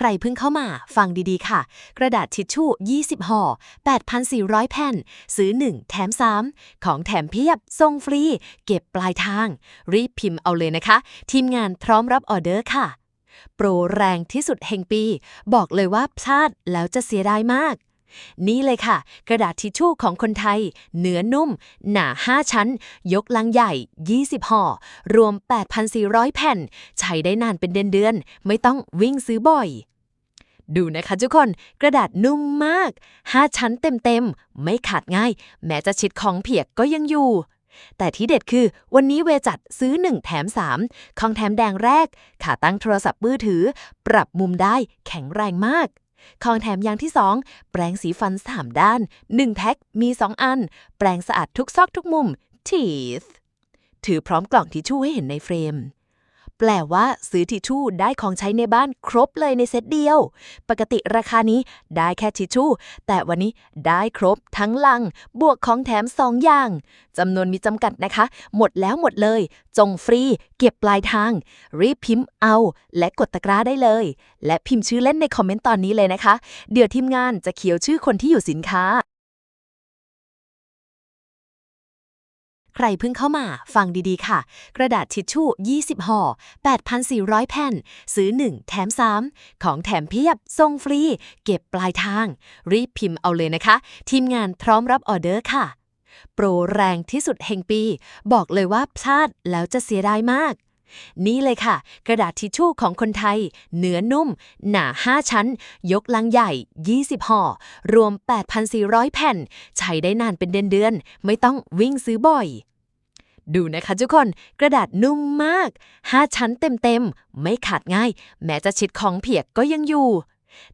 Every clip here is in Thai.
ใครเพิ่งเข้ามา ฟังดีๆค่ะ กระดาษทิชชู่ 20 ห่อ 8,400 แผ่น ซื้อ 1 แถม 3 ของแถมเพียบส่งฟรี เก็บปลายทาง รีบพิมพ์เอาเลยนะคะ ทีมงานพร้อมรับออเดอร์ค่ะ โปรแรงที่สุดแห่งปี บอกเลยว่าพลาดแล้วจะเสียดายมาก นี่เลยค่ะ กระดาษทิชชู่ของคนไทย เนื้อนุ่ม หนา 5 ชั้น ยกลังใหญ่ 20 ห่อ รวม 8,400 แผ่น ใช้ได้นานเป็นเดือนๆ ไม่ต้องวิ่งซื้อบ่อย ดูนะคะทุกคน กระดาษนุ่มมาก 5 ชั้นเต็มๆ ไม่ขาดง่าย แม้จะชิดของเพียกก็ยังอยู่แต่ที่เด็ดคือวันนี้เวจัดซื้อ 1 แถม 3 ของแถมแดงแรก ขาตั้งโทรศัพท์มือถือ ปรับมุมได้แข็งแรงมาก ของแถมอย่างที่ 2 แปรงสีฟัน3ด้าน 1 แพ็ค มี 2 อัน แปรงสะอาดทุกซอกทุกมุม Teeth ถือพร้อมกล่องทิชชู่ให้เห็นในเฟรม แปลว่าซื้อทิชชู่ได้ของใช้ในบ้านครบเลยในเซตเดียว ปกติราคานี้ได้แค่ทิชชู่ แต่วันนี้ได้ครบทั้งลัง บวกของแถม 2 อย่างจำนวนมีจำกัดนะคะ หมดแล้วหมดเลย จงฟรี เก็บปลายทาง รีบพิมพ์เอา และกดตะกร้าได้เลย และพิมพ์ชื่อเล่นในคอมเมนต์ตอนนี้เลยนะคะ เดี๋ยวทีมงานจะเขียวชื่อคนที่อยู่สินค้า ใครเพิ่งเข้ามา ฟังดีๆค่ะ กระดาษทิชชู่ 20 ห่อ 8,400 แผ่น ซื้อ 1 แถม 3 ของแถมเพียบส่งฟรี เก็บปลายทาง รีบพิมพ์เอาเลยนะคะ ทีมงานพร้อมรับออเดอร์ค่ะ โปรแรงที่สุดแห่งปี บอกเลยว่าพลาดแล้วจะเสียดายมาก นี่เลยค่ะ กระดาษทิชชู่ของคนไทย เนื้อนุ่ม หนา 5 ชั้น ยกลังใหญ่ 20 ห่อ รวม 8,400 แผ่น ใช้ได้นานเป็นเดือนๆ ไม่ต้องวิ่งซื้อบ่อย ดูนะคะทุกคน กระดาษนุ่มมาก 5 ชั้นเต็มๆ ไม่ขาดง่าย แม้จะชิดของเพียกก็ยังอยู่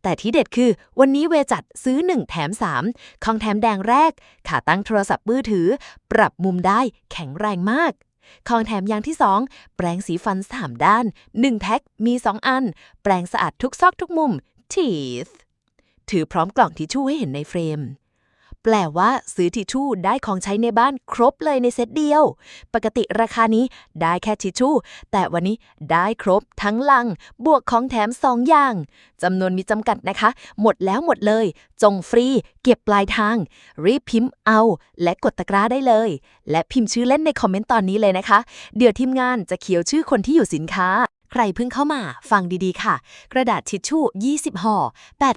แต่ที่เด็ดคือวันนี้เวจัดซื้อ 1 แถม 3 ของแถมแดงแรก ขาตั้งโทรศัพท์มือถือ ปรับมุมได้แข็งแรงมาก ของแถมอย่างที่ 2 แปรงสีฟัน 3 ด้าน 1 แพ็ค มี 2 อัน แปรงสะอาดทุกซอกทุกมุม Teeth ถือพร้อมกล่องทิชชู่ให้เห็นในเฟรม แปลว่าซื้อทิชชู่ได้ของใช้ในบ้านครบเลยในเซตเดียว ปกติราคานี้ได้แค่ทิชชู่ แต่วันนี้ได้ครบทั้งลัง บวกของแถม 2 อย่างจำนวนมีจำกัดนะคะ หมดแล้วหมดเลย จงฟรี เก็บปลายทาง รีบพิมพ์เอา และกดตะกร้าได้เลย และพิมพ์ชื่อเล่นในคอมเมนต์ตอนนี้เลยนะคะ เดี๋ยวทีมงานจะเขียวชื่อคนที่อยู่สินค้า ใครเพิ่งเข้ามา ฟังดีๆค่ะ กระดาษทิชชู่ 20 ห่อ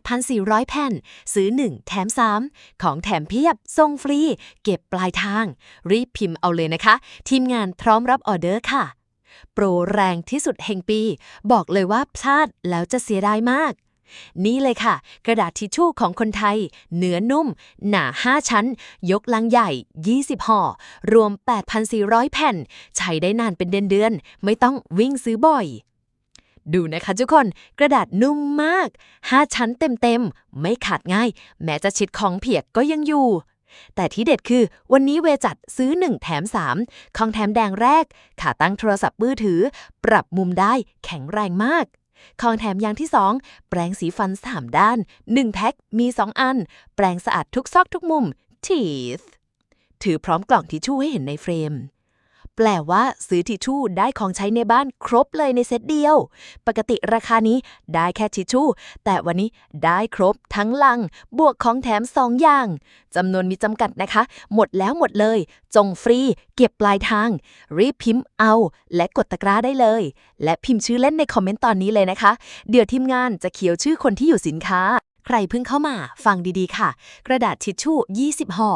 8,400 แผ่น ซื้อ 1 แถม 3 ของแถมเพียบ ส่งฟรี เก็บปลายทาง รีบพิมพ์เอาเลยนะคะ ทีมงานพร้อมรับออเดอร์ค่ะ โปรแรงที่สุดแห่งปี บอกเลยว่าพลาดแล้วจะเสียดายมาก นี่เลยค่ะ กระดาษทิชชู่ของคนไทย เนื้อนุ่ม หนา 5 ชั้น ยกลังใหญ่ 20 ห่อ รวม 8,400 แผ่น ใช้ได้นานเป็นเดือนๆ ไม่ต้องวิ่งซื้อบ่อย ดูนะคะทุกคน กระดาษนุ่มมาก 5 ชั้นเต็มๆ ไม่ขาดง่าย แม้จะชิดของเพียกก็ยังอยู่แต่ที่เด็ดคือวันนี้เวจัดซื้อ 1 แถม 3 ของแถมแดงแรก ขาตั้งโทรศัพท์มือถือ ปรับมุมได้แข็งแรงมาก ของแถมอย่างที่ 2 แปรงสีฟัน 3 ด้าน 1 แพ็ค มี 2 อัน แปรงสะอาดทุกซอกทุกมุม Teeth ถือพร้อมกล่องทิชชู่ให้เห็นในเฟรม แปลว่าซื้อทิชชู่ได้ของใช้ในบ้านครบเลยในเซตเดียว ปกติราคานี้ได้แค่ทิชชู่ แต่วันนี้ได้ครบทั้งลัง บวกของแถม 2 อย่างจำนวนมีจำกัดนะคะ หมดแล้วหมดเลย จงฟรี เก็บปลายทาง รีบพิมพ์เอา และกดตะกร้าได้เลย และพิมพ์ชื่อเล่นในคอมเมนต์ตอนนี้เลยนะคะ เดี๋ยวทีมงานจะเขียวชื่อคนที่อยู่สินค้า ใครเพิ่งเข้ามา ฟังดีๆค่ะ กระดาษทิชชู่ 20 ห่อ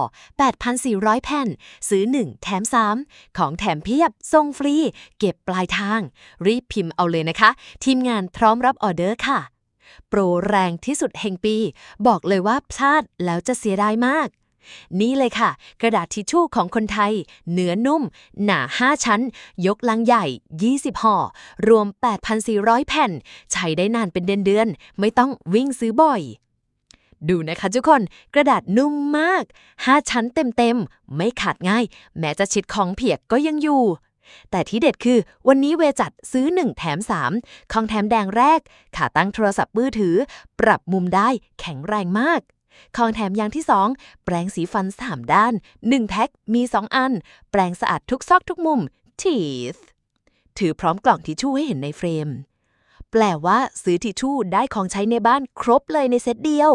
8,400 แผ่น ซื้อ 1 แถม 3 ของแถมเพียบส่งฟรี เก็บปลายทาง รีบพิมพ์เอาเลยนะคะ ทีมงานพร้อมรับออเดอร์ค่ะ โปรแรงที่สุดแห่งปี บอกเลยว่าพลาดแล้วจะเสียดายมาก นี่เลยค่ะ กระดาษทิชชู่ของคนไทย เนื้อนุ่ม หนา 5 ชั้น ยกลังใหญ่ 20 ห่อ รวม 8,400 แผ่น ใช้ได้นานเป็นเดือนๆ ไม่ต้องวิ่งซื้อบ่อย ดูนะคะทุกคน กระดาษนุ่มมาก 5 ชั้นเต็มๆ ไม่ขาดง่าย แม้จะชิดของเพียกก็ยังอยู่แต่ที่เด็ดคือวันนี้เวจัดซื้อ 1 แถม 3 ของแถมแดงแรก ขาตั้งโทรศัพท์มือถือ ปรับมุมได้แข็งแรงมาก ของแถมอย่างที่ 2 แปรงสีฟัน3ด้าน 1 แพ็ค มี 2 อัน แปรงสะอาดทุกซอกทุกมุม Teeth ถือพร้อมกล่องทิชชู่ให้เห็นในเฟรม แปลว่าซื้อทิชชู่ได้ของใช้ในบ้านครบเลยในเซตเดียว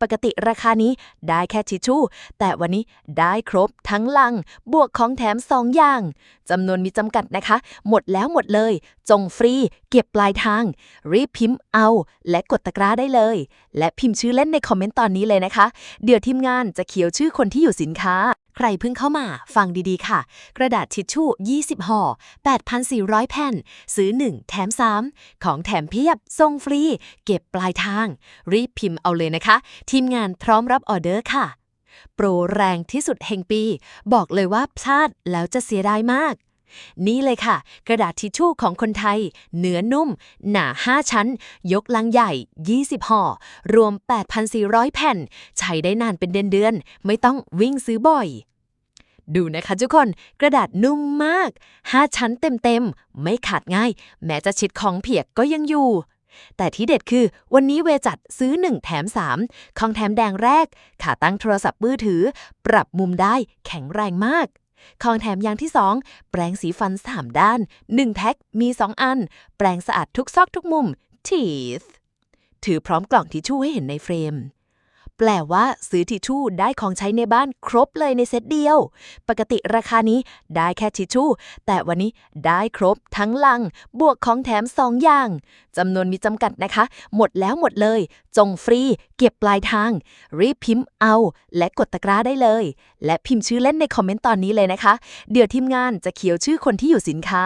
ปกติราคานี้ได้แค่ทิชชู่ แต่วันนี้ได้ครบทั้งลัง บวกของแถม 2 อย่างจำนวนมีจำกัดนะคะ หมดแล้วหมดเลย จงฟรี เก็บปลายทาง รีบพิมพ์เอา และกดตะกร้าได้เลย และพิมพ์ชื่อเล่นในคอมเมนต์ตอนนี้เลยนะคะ เดี๋ยวทีมงานจะเขียวชื่อคนที่อยู่สินค้าใครเพิ่งเข้ามา ฟังดีๆค่ะ กระดาษทิชชู่ 20 ห่อ 8,400 แผ่น ซื้อ 1 แถม 3 ของแถมเพียบส่งฟรี เก็บปลายทาง รีบพิมพ์เอาเลยนะคะ ทีมงานพร้อมรับออเดอร์ค่ะ โปรแรงที่สุดแห่งปี บอกเลยว่าพลาดแล้วจะเสียดายมาก นี่เลยค่ะ กระดาษทิชชู่ของคนไทย เนื้อนุ่ม หนา 5 ชั้น ยกลังใหญ่ 20 ห่อ รวม 8,400 แผ่น ใช้ได้นานเป็นเดือนๆ ไม่ต้องวิ่งซื้อบ่อย ดูนะคะทุกคน กระดาษนุ่มมาก 5 ชั้นเต็มๆ ไม่ขาดง่าย แม้จะชิดของเพียกก็ยังอยู่แต่ที่เด็ดคือวันนี้เวจัดซื้อ 1 แถม 3 ของแถมแดงแรก ขาตั้งโทรศัพท์มือถือ ปรับมุมได้แข็งแรงมาก ของแถมอย่างที่ 2 แปรงสีฟัน3ด้าน 1 แพ็ค มี 2 อัน แปรงสะอาดทุกซอกทุกมุม Teeth ถือพร้อมกล่องทิชชู่ให้เห็นในเฟรม แปลว่าซื้อทิชชู่ได้ของใช้ในบ้านครบเลยในเซตเดียว ปกติราคานี้ได้แค่ทิชชู่ แต่วันนี้ได้ครบทั้งลัง บวกของแถม 2 อย่างจำนวนมีจำกัดนะคะ หมดแล้วหมดเลย จงฟรี เก็บปลายทาง รีบพิมพ์เอา และกดตะกร้าได้เลย และพิมพ์ชื่อเล่นในคอมเมนต์ตอนนี้เลยนะคะ เดี๋ยวทีมงานจะเขียวชื่อคนที่อยู่สินค้า